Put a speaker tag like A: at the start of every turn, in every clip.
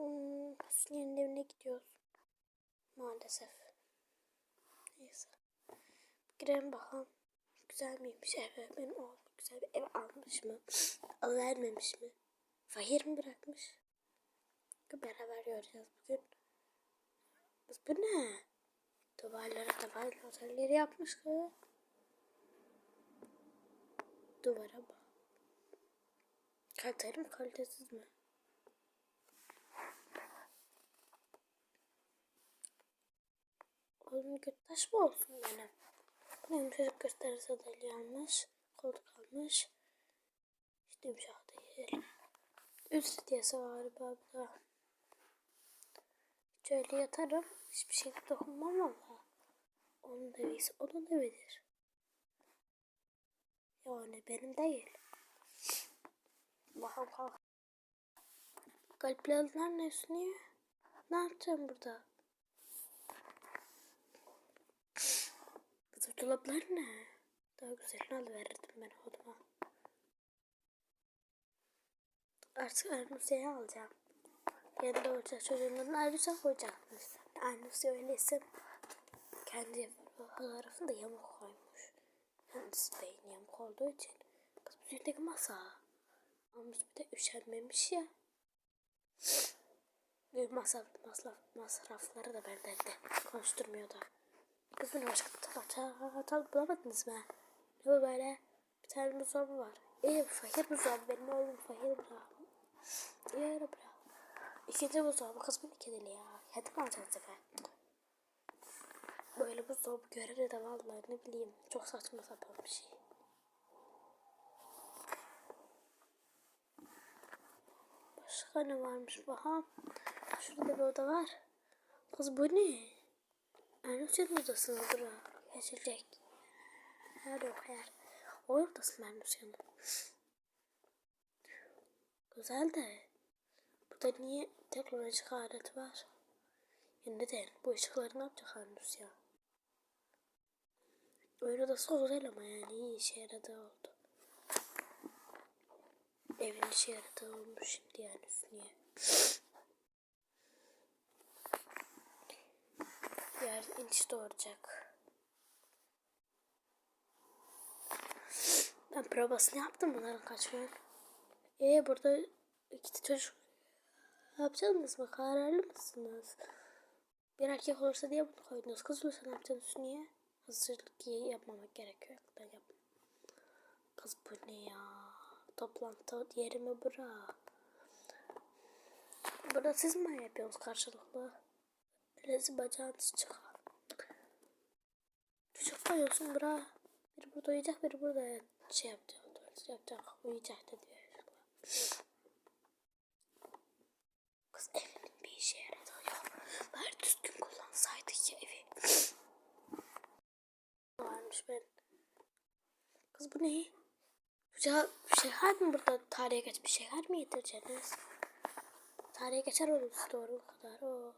A: Hmm, Hüsniye'nin evine gidiyoruz. Maalesef. Neyse. Girelim bakalım. Güzel miymiş evi? Benim oğlum güzel bir ev almış mı? Alıvermemiş mi? Fakir mi bırakmış? Beraber göreceğiz bugün. Kız bu ne? Duvarlara duvar otelleri yapmış kız. Duvara bak. Kaliteli mi kalitesiz mi? Oğlum göttaş mı olsun benim? Benim çocuk gösterirse deli almış. Koltuk almış. İşte yumuşak değil. Üst diyesi var burada. Hiç öyle yatarım. Hiçbir şey dokunmam valla. Onun devisi onun devidir. Yani benim değil. Bakalım kalk. Alılar ne üstüne? Ne yapacağım burada? Kızım dolaplar ne? Daha güzelini alıverirdim ben odama. Artık Arnusya'yı alacağım. Kendi olacak çocuğumdan Arnusya koyacakmış. Arnusya öyleyse kendi fotoğrafında yamuk koymuş. Kendisi beyin yamuk olduğu için. Kız yüzdeki masa. Almış bir de üşenmemiş ya. Masraf, masraf, masrafları da benden de konuşturmuyor da. Kız bunu başka tabak bulamadınız mı? Ne bu böyle? Bir tane buzdolabı var. İyi fakir buzdolabı. Benim oğlum fakir buzdolabı. İyi bırak. İkinci buzdolabı kız bunu kedili ya. Kedim alacağım sefer. Böyle buzdolabı görene de vallahi ne bileyim çok saçma sapan bir şey. Başka ne varmış bakalım. Şurada bir oda var. Kız bu ne? Ernus'un odası mı bura? Geçilecek. Her yok her. O odası Ernus'un? Güzel de. Burada niye teknolojik alet var? Ya neden? Bu ışıkları ne yapacak ya? Oyun odası güzel ama yani iyi işe yaradı oldu. Evin işe yaradığı olmuş şimdi yani üstüne. Yarın inç doğuracak. Ben probasını yaptım bunların kaç gün. Ee burada iki çocuk ne yapacaksınız mı? Kararlı mısınız? Bir erkek olursa diye bunu koydunuz. Kız olursa ne yapacaksınız niye? Hazırlık yapmamak gerekiyor. Ben yap. Kız bu ne ya? Toplantı yeri mi bura? Burada siz mi yapıyorsunuz karşılıklı? Rezil bacağınız çıkar. Çocuk koyuyorsun bura. Biri burada uyuyacak, biri burada şey yapacak. Şey yapacak, uyuyacak da diyor. Kız evinin bir işe yaradı ya. Bari düzgün kullansaydı ya evi. Varmış ben. Kız bu ne? Çocuğa bir şey burada? Tarihe geç bir şey var mı yedireceğiniz? Tarihe geçer olur doğru kadar. O.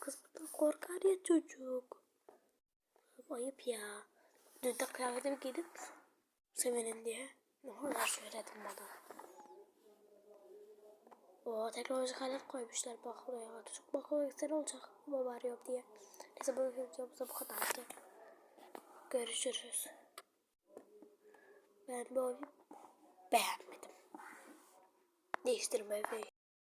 A: Kız bundan korkar ya çocuk. Ayıp ya. Dün de kıyafetimi giydim. Sevinin diye. Ne olur söyledim bana. O teknolojik alet koymuşlar bak buraya. Çocuk bak o güzel olacak. Var yok diye. Neyse bu videomuz da bu kadardı. Görüşürüz. Ben bu oyunu beğenmedim. Değiştirme evi.